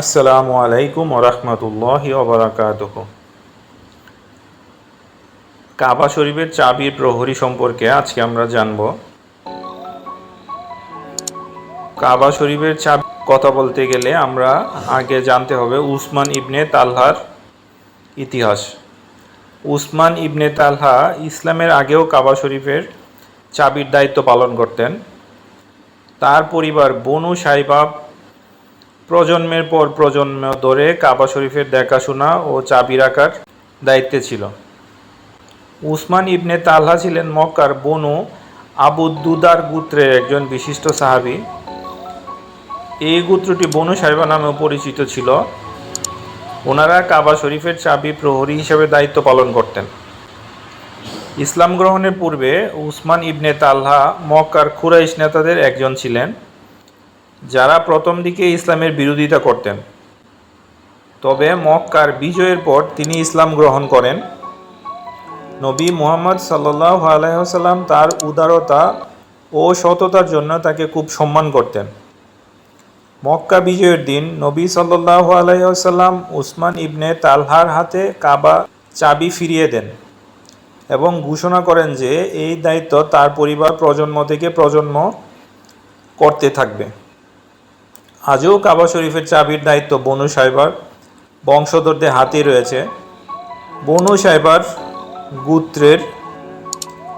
আসসালামু আলাইকুম ওরহমতুল্লাহ ওবরাকাতুহ কাবা শরীফের চাবির প্রহরী সম্পর্কে আজকে আমরা জানব। কাবা শরীফের চাবি কথা বলতে গেলে আমরা আগে জানতে হবে উসমান ইবনে তালহার ইতিহাস। উসমান ইবনে তালহা ইসলামের আগেও কাবা শরীফের চাবির দায়িত্ব পালন করতেন। তার পরিবার বনু সাইবাব প্রজন্মের পর প্রজন্ম ধরে কাবা শরীফের দেখাশোনা ও চাবি রাখার দায়িত্বে ছিল। উসমান ইবনে তালহা ছিলেন মক্কার বনু আবুদ্দুদার গোত্রের একজন বিশিষ্ট সাহাবি। এই গোত্রটি বনু সাহেবা নামেও পরিচিত ছিল। ওনারা কাবা শরীফের চাবি প্রহরী হিসেবে দায়িত্ব পালন করতেন। ইসলাম গ্রহণের পূর্বে উসমান ইবনে তালহা মক্কার খুরাইশ নেতাদের একজন ছিলেন। যারা প্রথম দিকে ইসলামের বিরোধিতা করতেন। তবে মক্কার বিজয়ের পর তিনি ইসলাম গ্রহণ করেন। নবী মুহাম্মদ সাল্লাহ আলাইসাল্লাম তার উদারতা ও সততার জন্য তাকে খুব সম্মান করতেন। মক্কা বিজয়ের দিন নবী সাল্লাহ আলাইসাল্লাম উসমান ইবনে তালহার হাতে কাবা চাবি ফিরিয়ে দেন এবং ঘোষণা করেন যে, এই দায়িত্ব তার পরিবার প্রজন্ম থেকে প্রজন্ম করতে থাকবে। আজও কাবা শরীফের চাবির দায়িত্ব বনু সাহেবার বংশধরদের হাতে রয়েছে। বনু সাহেবার গোত্রের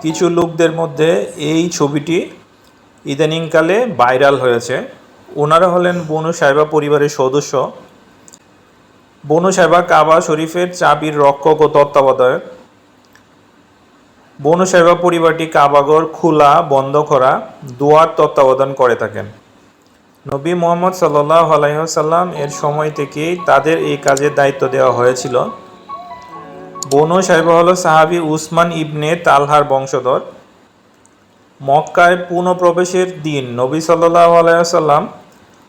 কিছু লোকদের মধ্যে এই ছবিটি ইদানিংকালে ভাইরাল হয়েছে। ওনারা হলেন বনু সাহেবা পরিবারের সদস্য। বনু সাহেবা কাবা শরীফের চাবির রক্ষক ও তত্ত্বাবধায়ক। বনু সাহেবা পরিবারটি কাবাগর, খোলা বন্ধ করা দোয়ার তত্ত্বাবধান করে থাকেন। নবী মোহাম্মদ সাল্লাহ আলাইসাল্লাম এর সময় থেকেই তাদের এই কাজের দায়িত্ব দেওয়া হয়েছিল। বনু সাহেবা হল সাহাবি উসমান ইবনে তালহার বংশধর। মক্কায় পুনঃপ্রবেশের দিন নবী সাল্লাহ আলাইসাল্লাম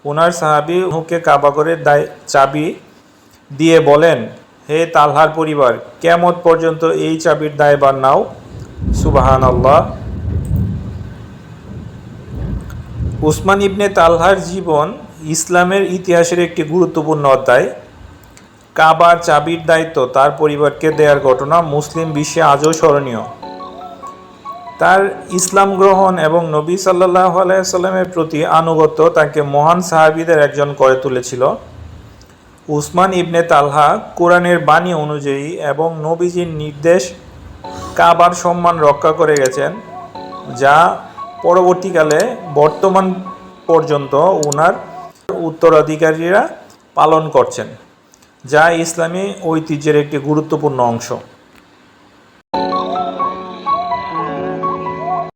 ওনার সাহাবি হুকে কাবাগরের দায়, চাবি দিয়ে বলেন, হে তালহার পরিবার কেমত পর্যন্ত এই চাবির দায়বার নাও। সুবাহান আল্লাহ উসমান ইবনে তালহার জীবন ইসলামের ইতিহাসের একটি গুরুত্বপূর্ণ অধ্যায়। কাবার চাবির দায়িত্ব তার পরিবারকে দেওয়ার ঘটনা মুসলিম বিশ্বে আজও স্মরণীয়। তার ইসলাম গ্রহণ এবং নবী সাল্লাহ আলাইসাল্লামের প্রতি আনুগত্য তাকে মহান সাহাবিদের একজন করে তুলেছিল। উসমান ইবনে তালহা কোরআনের বাণী অনুযায়ী এবং নবীজির নির্দেশ কাবার সম্মান রক্ষা করে গেছেন, যা পরবর্তীকালে বর্তমান পর্যন্ত ওনার উত্তরাধিকারীরা পালন করছেন যা ইসলামী ঐতিহ্যের একটি গুরুত্বপূর্ণ অংশ।